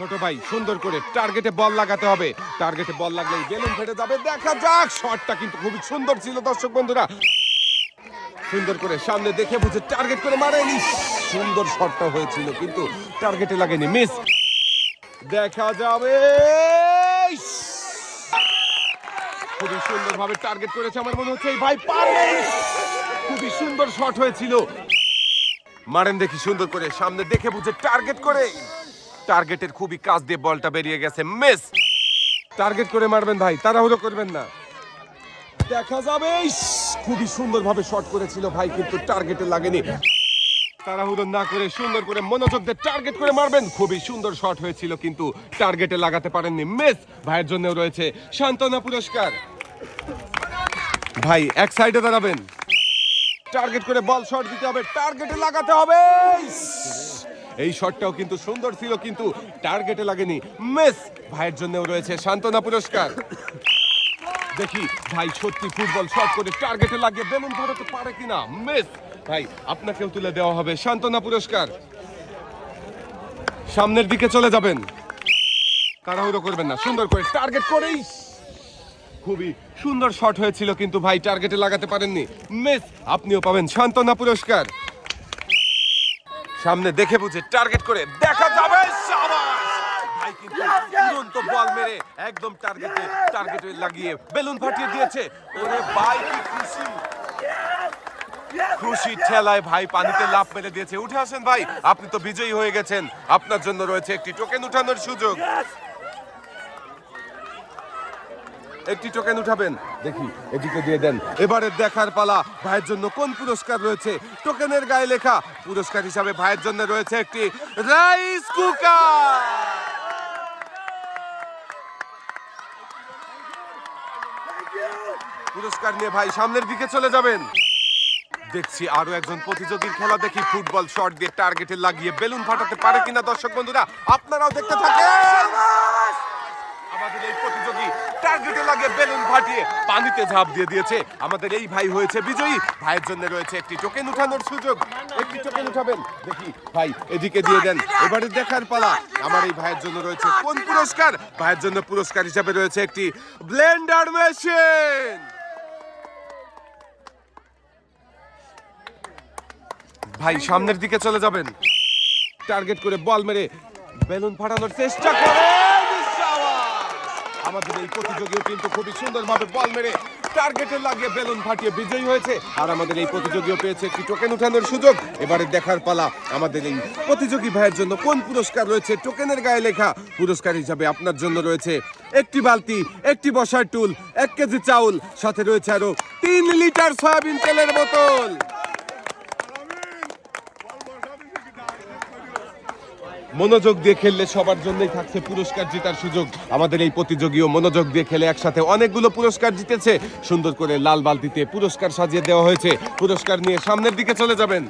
ছোট ভাই, সুন্দর করে টার্গেটে বল লাগাতে হবে। টার্গেটে বল লাগলেই বেলুন ফেটে যাবে। দেখা যাক শটটা কিন্তু খুবই সুন্দর ছিল দর্শক বন্ধুরা। সুন্দর করে সামনে দেখে বুঝে টার্গেট করে মারেনি সুন্দর শটটা হয়েছিল কিন্তু টার্গেটে লাগেনি। মিস দেখা যাবে। খুবই সুন্দর ভাবে টার্গেট করেছে আমার মনে হচ্ছে। এই ভাই পারবে খুবই সুন্দর শট হয়েছিল। মারেন দেখি সুন্দর করে সামনে দেখে বুঝে টার্গেট করে। টার্গেটের খুবই কাজ দিয়ে বলটা বেরিয়ে গেছে। মিস! টার্গেট করে মারবেন ভাই, তাড়াহুড়ো করবেন না। দেখা যাবে খুবই সুন্দর ভাবে শট করেছিল ভাই, কিন্তু টার্গেটে লাগেনি। তাড়াহুড়ো না করে, সুন্দর করে মনোযোগ দিয়ে টার্গেট করে মারবেন। খুবই সুন্দর শট হয়েছিল, কিন্তু টার্গেটে লাগাতে পারেননি। মিস, ভাইয়ের জন্য রয়েছে সান্ত্বনা পুরস্কার। ভাই, এক সাইডে দাঁড়াবেন। টার্গেট করে বল শট দিতে হবে টার্গেটে লাগাতে হবে! এই শটটাও কিন্তু সুন্দর ছিল, কিন্তু টার্গেটে লাগেনি। মিস! ভাইয়ের জন্যও রয়েছে সান্ত্বনা পুরস্কার। দেখি, ভাই সত্যি ফুটবল শট করে টার্গেটে লাগিয়ে বেলুন ধরাতে পারে কিনা? মিস! ভাই, আপনাকেও তুলে দেওয়া হবে সান্ত্বনা পুরস্কার। সামনের দিকে চলে যাবেন। তাড়াহুড়ো করবেন না, সুন্দর করে টার্গেট করেই। খুবই সুন্দর শট হয়েছিল, কিন্তু ভাই টার্গেটে লাগাতে পারেননি। মিস, আপনিও পাবেন সান্ত্বনা পুরস্কার। সামনে দেখে বুঝে টার্গেট করে। দেখা যাবে ভাই কিন্তু তুরন্ত বল মেরে একদম টার্গেটে টার্গেটে লাগিয়ে বেলুন ফাটিয়ে দিয়েছে। ওরে ভাই কি খুশি। খুশি ঠেলায় ভাই পানিতে মেরে দিয়েছে। উঠে আসেন ভাই আপনি তো বিজয়ী হয়ে গেছেন। আপনার জন্য রয়েছে একটি টোকেন উঠানোর সুযোগ। একটি টোকেন উঠাবেন। দেখি, এদিকে দিয়ে দেন। এবারে দেখার পালা, ভাইয়ের জন্য কোন পুরস্কার রয়েছে? টোকেনের গায়ে লেখা, পুরস্কার হিসাবে ভাইয়ের জন্য রয়েছে একটি রাইস কুকার। পুরস্কার নিয়ে ভাই সামনের দিকে চলে যাবেন। দেখছি আরও একজন প্রতিযোগীর খেলা দেখি। ফুটবল শট দিয়ে টার্গেটে লাগিয়ে বেলুন ফাটাতে পারে কিনা দর্শক বন্ধুরা, আপনারাও দেখতে থাকেন আমাদের এই প্রতিযোগী টার্গেটে লাগে বেলুন ফাটিয়ে পানিতে ঝাঁপ দিয়ে দিয়েছে। আমাদের এই ভাই হয়েছে বিজয়ী। ভাইয়ের জন্য রয়েছে একটি টোকেন উঠানোর সুযোগ। একটি টোকেন উঠাবেন দেখি, ভাই, এদিকে দিয়ে দেন। এবারে দেখার পালা। আমার এই ভাইয়ের জন্য রয়েছে কোন পুরস্কার? ভাইয়ের জন্য পুরস্কার হিসাবে রয়েছে একটি ব্লেন্ডার মেশিন। ভাই, সামনের দিকে চলে যাবেন। টার্গেট করে বল মেরে বেলুন ফাটানোর চেষ্টা করে আমাদের এই প্রতিযোগীও কিন্তু খুবই সুন্দরভাবে বল মেরে টার্গেটে লাগিয়ে বেলুন ফাটিয়ে বিজয়ী হয়েছে। আর আমাদের এই প্রতিযোগীও পেয়েছে একটি টোকেন উঠানোর সুযোগ। এবারে দেখার পালা আমাদের এই প্রতিযোগী ভাইয়ের জন্য কোন পুরস্কার রয়েছে টোকেনের গায়ে লেখা? পুরস্কার হিসাবে আপনার জন্য রয়েছে একটি বালতি, একটি বসার টুল, এক কেজি চাউল, সাথে রয়েছে আরও তিন লিটার সয়াবিন তেলের বোতল। মনোযোগ দিয়ে খেললে সবার জন্যই থাকছে পুরস্কার জেতার সুযোগ। আমাদের এই প্রতিযোগীও মনোযোগ দিয়ে খেলে একসাথে অনেকগুলো পুরস্কার জিতেছে। সুন্দর করে লাল বালতিতে পুরস্কার সাজিয়ে দেওয়া হয়েছে। পুরস্কার নিয়ে সামনের দিকে চলে যাবেন।